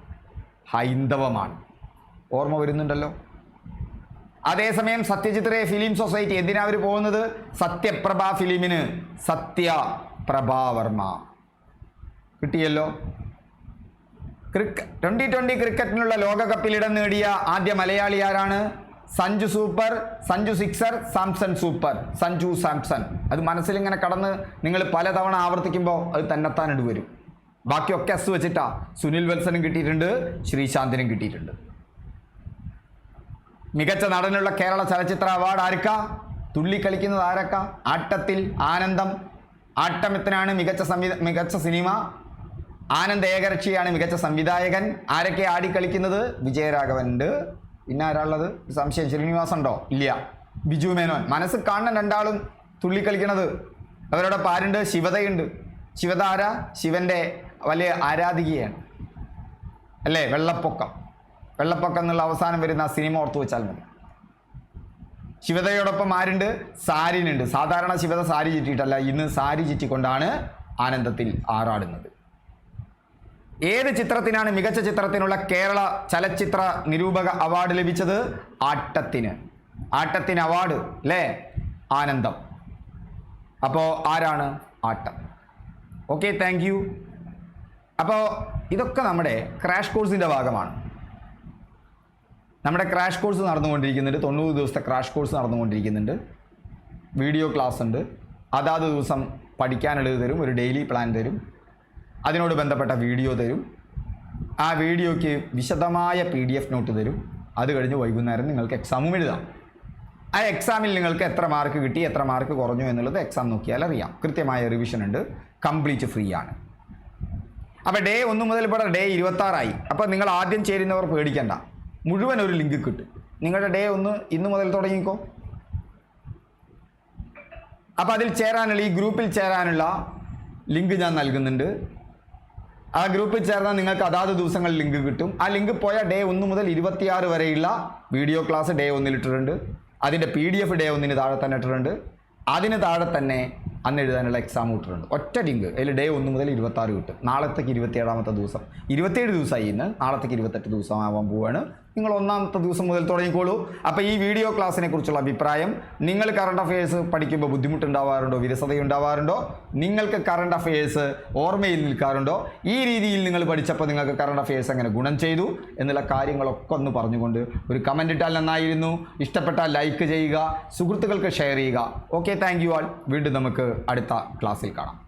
ഹൈന്ദവമാണ്. ഓർമ്മ വരുന്നുണ്ടല്ലോ. അതേസമയം സത്യജിത്രേ ഫിലിം സൊസൈറ്റി. എന്തിനാ അവർ പോകുന്നത്? സത്യപ്രഭ ഫിലിമിന്. സത്യപ്രഭാവർമ്മ കിട്ടിയല്ലോ. ക്രിക്ക ട്വന്റി ട്വന്റി ക്രിക്കറ്റിനുള്ള ലോകകപ്പിൽ ഇടം നേടിയ ആദ്യ മലയാളി ആരാണ്? Sanju super Sanju sixer Samson super. Sanju Samson. അത് മനസ്സിൽ ഇങ്ങനെ കടന്ന് നിങ്ങൾ പലതവണ ആവർത്തിക്കുമ്പോൾ അത് തന്നെത്താനിട്ട് വരും. ബാക്കിയൊക്കെ എസ് വെച്ചിട്ടാ. സുനിൽ വത്സനും കിട്ടിയിട്ടുണ്ട് ശ്രീശാന്തിനും കിട്ടിയിട്ടുണ്ട്. മികച്ച നടനുള്ള കേരള ചലച്ചിത്ര അവാർഡ് ആർക്ക? തുള്ളി കളിക്കുന്നത് ആരക്ക? ആട്ടത്തിൽ ആനന്ദം. ആട്ടമത്തിനാണ് മികച്ച സംവിധ മികച്ച സിനിമ. ആനന്ദ് ഏകരക്ഷിയാണ് മികച്ച സംവിധായകൻ. ആരൊക്കെ ആടിക്കളിക്കുന്നത്? വിജയരാഘവൻ ഉണ്ട് പിന്നെ ആരാളുള്ളത് സംശയം. ശ്രീനിവാസ് ഉണ്ടോ? ഇല്ല. ബിജു മേനോൻ. മനസ്സ് കാണുന്ന രണ്ടാളും തുള്ളി അവരുടെ പാരുണ്ട്. ശിവതയുണ്ട്. ശിവതാര ശിവന്റെ വലിയ ആരാധികയാണ്. അല്ലേ? വെള്ളപ്പൊക്കം. വെള്ളപ്പൊക്കം എന്നുള്ള അവസാനം വരുന്ന സിനിമ ഓർത്തു വെച്ചാൽ മതി. ശിവതയോടൊപ്പം ആരുണ്ട്? സാരിനുണ്ട്. സാധാരണ ശിവത സാരി ചുറ്റിയിട്ടല്ല. ഇന്ന് സാരി ചുറ്റിക്കൊണ്ടാണ് ആനന്ദത്തിൽ ആറാടുന്നത്. ഏത് ചിത്രത്തിനാണ് മികച്ച ചിത്രത്തിനുള്ള കേരള ചലച്ചിത്ര നിരൂപക അവാർഡ് ലഭിച്ചത്? ആട്ടത്തിന്. ആട്ടത്തിന് അവാർഡ് അല്ലേ ആനന്ദം. അപ്പോൾ ആരാണ് ആട്ടം? Okay thank you. അപ്പോൾ ഇതൊക്കെ നമ്മുടെ ക്രാഷ് കോഴ്സിന്റെ ഭാഗമാണ്. നമ്മുടെ ക്രാഷ് കോഴ്സ് നടന്നുകൊണ്ടിരിക്കുന്നുണ്ട്. തൊണ്ണൂറ് ദിവസത്തെ ക്രാഷ് കോഴ്സ് നടന്നുകൊണ്ടിരിക്കുന്നുണ്ട്. വീഡിയോ ക്ലാസ് ഉണ്ട് അതാത് ദിവസം പഠിക്കാനുള്ളത് തരും. ഒരു ഡെയിലി പ്ലാൻ തരും. അതിനോട് ബന്ധപ്പെട്ട വീഡിയോ തരും. ആ വീഡിയോയ്ക്ക് വിശദമായ പി ഡി എഫ് നോട്ട് തരും. അത് കഴിഞ്ഞ് വൈകുന്നേരം നിങ്ങൾക്ക് എക്സാമും എഴുതാം. ആ എക്സാമിൽ നിങ്ങൾക്ക് എത്ര മാർക്ക് കിട്ടി എത്ര മാർക്ക് കുറഞ്ഞു എന്നുള്ളത് എക്സാം നോക്കിയാൽ അറിയാം. കൃത്യമായ റിവിഷൻ ഉണ്ട്. കംപ്ലീറ്റ് ഫ്രീ ആണ്. അപ്പോൾ ഡേ ഒന്ന് മുതൽ ഇവിടെ ഡേ ഇരുപത്താറായി. അപ്പോൾ നിങ്ങൾ ആദ്യം ചേരുന്നവർ പേടിക്കണ്ട. മുഴുവൻ ഒരു ലിങ്ക് കിട്ടും. നിങ്ങളുടെ ഡേ ഒന്ന് ഇന്ന് മുതൽ തുടങ്ങിക്കോ. അപ്പോൾ അതിൽ ചേരാനുള്ള ഈ ഗ്രൂപ്പിൽ ചേരാനുള്ള ലിങ്ക് ഞാൻ നൽകുന്നുണ്ട്. ആ ഗ്രൂപ്പിൽ ചേർന്നാൽ നിങ്ങൾക്ക് അതാത് ദിവസങ്ങളിൽ ലിങ്ക് കിട്ടും. ആ ലിങ്ക് പോയ ഡേ ഒന്ന് മുതൽ ഇരുപത്തിയാറ് വരെയുള്ള വീഡിയോ ക്ലാസ് ഡേ ഒന്നിൽ ഇട്ടിട്ടുണ്ട്. അതിന്റെ പി ഡി എഫ് ഡേ ഒന്നിന് താഴെ തന്നെ ഇട്ടിട്ടുണ്ട്. അതിന് താഴെ തന്നെ അന്ന് എഴുതാനുള്ള എക്സാം ഇട്ടിട്ടുണ്ട്. ഒറ്റ ലിങ്ക്. അതിൽ ഡേ ഒന്ന് മുതൽ ഇരുപത്താറ് കിട്ടും. നാളത്തേക്ക് ഇരുപത്തിയേഴാമത്തെ ദിവസം. ഇരുപത്തിയേഴ് ദിവസമായി ഇന്ന്. നാളത്തേക്ക് ഇരുപത്തെട്ട് ദിവസമാവാൻ പോവാണ്. നിങ്ങൾ ഒന്നാമത്തെ ദിവസം മുതൽ തുടങ്ങിക്കോളൂ. അപ്പോൾ ഈ വീഡിയോ ക്ലാസ്സിനെ കുറിച്ചുള്ള അഭിപ്രായം നിങ്ങൾ കറണ്ട് അഫയേഴ്സ് പഠിക്കുമ്പോൾ ബുദ്ധിമുട്ടുണ്ടാവാറുണ്ടോ? വിരസതയുണ്ടാവാറുണ്ടോ? നിങ്ങൾക്ക് കറണ്ട് അഫയേഴ്സ് ഓർമ്മയിൽ നിൽക്കാറുണ്ടോ? ഈ രീതിയിൽ നിങ്ങൾ പഠിച്ചപ്പോൾ നിങ്ങൾക്ക് കറണ്ട് അഫയേഴ്സ് എങ്ങനെ ഗുണം ചെയ്തു എന്നുള്ള കാര്യങ്ങളൊക്കെ ഒന്ന് പറഞ്ഞുകൊണ്ട് ഒരു കമന്റ് ഇട്ടാൽ നന്നായിരുന്നു. ഇഷ്ടപ്പെട്ടാൽ ലൈക്ക് ചെയ്യുക സുഹൃത്തുക്കൾക്ക് ഷെയർ ചെയ്യുക. ഓക്കെ താങ്ക് യു ആൾ വീണ്ടും നമുക്ക് അടുത്ത ക്ലാസ്സിൽ കാണാം.